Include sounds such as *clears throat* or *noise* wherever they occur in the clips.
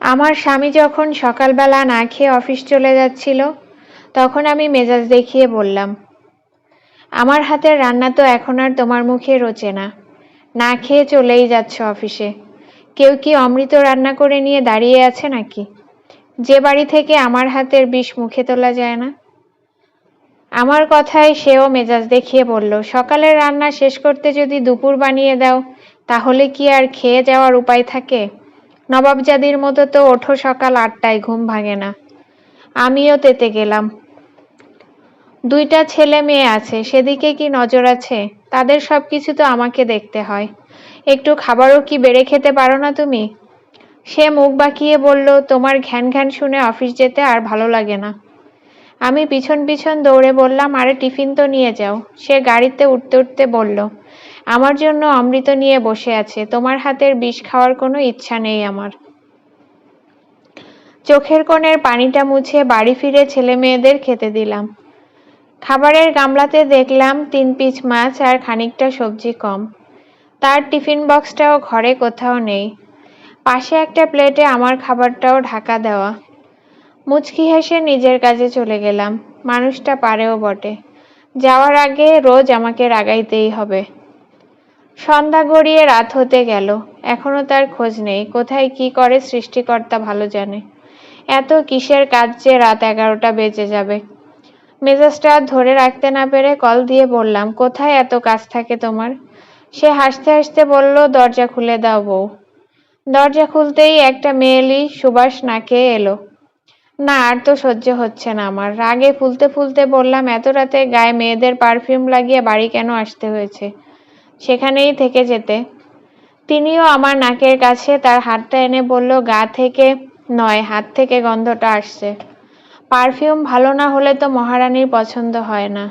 আমার স্বামী যখন সকালবেলা না খেয়ে অফিস চলে যাচ্ছিল, তখন আমি মেজাজ দেখিয়ে বললাম, আমার হাতের রান্না তো এখন আর তোমার মুখে রোচে না। না খেয়ে চলেই যাচ্ছ অফিসে। কেউ কি অমৃত রান্না করে নিয়ে দাঁড়িয়ে আছে নাকি? যে বাড়ি থেকে আমার হাতের বিষ মুখে তোলা যায় না? আমার কথায় সেও মেজাজ দেখিয়ে বলল, সকালের রান্না শেষ করতে যদি দুপুর বানিয়ে দাও, তাহলে কি আর খেয়ে যাওয়ার উপায় থাকে? নবাবজাদির মতো তো ওঠো সকাল আটটায়, ঘুম ভাঙে না। আমিও তেতে গেলাম। দুইটা ছেলে মেয়ে আছে, সেদিকে কি নজর আছে? তাদের সব কিছু তো আমাকে দেখতে হয়। একটু খাবারও কি বেড়ে খেতে পারো না তুমি? সে মুখ বাঁকিয়ে বলল, তোমার ঘ্যান ঘ্যান শুনে অফিস যেতে আর ভালো লাগে না। আমি পিছন পিছন দৌড়ে বললাম, আরে টিফিন তো নিয়ে যাও। সে গাড়িতে উঠতে উঠতে বলল আমার জন্য অমৃত নিয়ে বসে আছে। তোমার হাতের বিষ খাওয়ার কোনো ইচ্ছা নেই আমার। চোখের কোণের পানিটা মুছে বাড়ি ফিরে ছেলে মেয়েদের খেতে দিলাম। খাবারের গামলাতে দেখলাম তিন পিচ মাছ আর খানিকটা সবজি কম। তার টিফিন বক্সটাও ঘরে কোথাও নেই। পাশে একটা প্লেটে আমার খাবারটাও ঢাকা দেওয়া। মুচকি হেসে নিজের কাজে চলে গেলাম। মানুষটা পারেও বটে। যাওয়ার আগে রোজ আমাকে রাগাইতেই হবে। সন্ধ্যা গড়িয়ে রাত হতে গেল। এখনও তার খোঁজ নেই, কোথায় কি করে সৃষ্টিকর্তা ভালো জানে। এত কিসের কাজ যে রাত এগারোটা বেজে যাবে। মেজাজটা ধরে রাখতে না পেরে কল দিয়ে বললাম, কোথায় এত কাজ থাকে তোমার? সে হাসতে হাসতে বলল, দরজা খুলে দাও বউ। দরজা খুলতেই একটা মেয়েলি সুবাস নাকে এলো। না, আর তো সহ্য হচ্ছে না আমার। রাগে ফুলতে ফুলতে বললাম, এত রাতে গায়ে মেয়েদের পারফিউম লাগিয়ে বাড়ি কেন আসতে হয়েছে? সেখানেই থেকে যেতে। তিনিও আমার নাকের কাছে তার হাতটা এনে বলল, গা থেকে নয়, হাত থেকে গন্ধটা আসছে। পারফিউম ভালো না হলে তো মহারানীর পছন্দ হয় না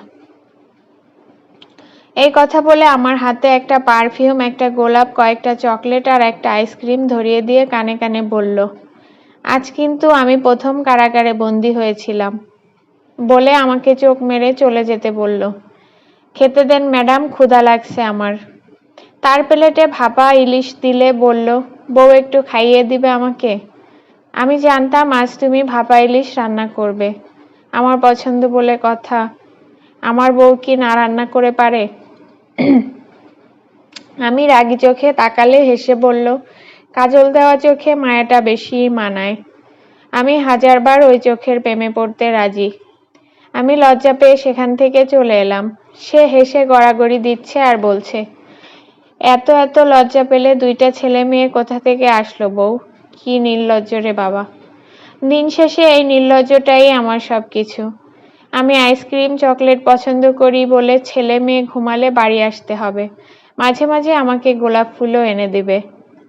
এই কথা বলে আমার হাতে একটা পারফিউম, একটা গোলাপ, কয়েকটা চকলেট আর একটা আইসক্রিম ধরিয়ে দিয়ে কানে কানে বলল, আজ কিন্তু আমি প্রথম কারাগারে বন্দি হয়েছিলাম বলে আমাকে চোখ মেরে চলে যেতে বলল। খেতে দেন, ম্যাডাম, ক্ষুধা লাগছে আমার। তার প্লেটে ভাপা ইলিশ দিলে বলল, বউ একটু খাইয়ে দিবে আমাকে? আমি জানতাম আজ তুমি ভাপা ইলিশ রান্না করবে, আমার পছন্দ বলে কথা। আমার বউ কি না রান্না করে পারে? *clears throat* আমি রাগি চোখে তাকালে হেসে বলল, কাজল দেওয়া চোখে মায়াটা বেশি মানায়। আমি হাজারবার ওই চোখের প্রেমে পড়তে রাজি। আমি লজ্জা পেয়ে সেখান থেকে চলে এলাম। সে হেসে গড়াগড়ি দিচ্ছে আর বলছে, এত এত লজ্জা পেলে দুইটা ছেলে মেয়ে কোথা থেকে আসলো বউ? কি নির্লজ্জ রে বাবা। দিন শেষে এই নির্লজ্জটাই আমার সব কিছু আমি আইসক্রিম, চকলেট পছন্দ করি বলে ছেলে মেয়ে ঘুমালে বাড়ি আসতে হবে। মাঝে মাঝে আমাকে গোলাপ ফুলও এনে দেবে।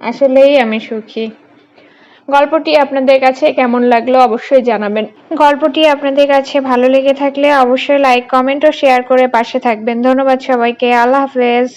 আসলেই আমি সুখী। গল্পটি আপনাদের কাছে কেমন লাগল অবশ্যই জানাবেন। গল্পটি আপনাদের কাছে ভালো লেগে থাকলে অবশ্যই লাইক কমেন্ট ও শেয়ার করে পাশে থাকবেন। ধন্যবাদ সবাইকে। আল্লাহ হাফেজ।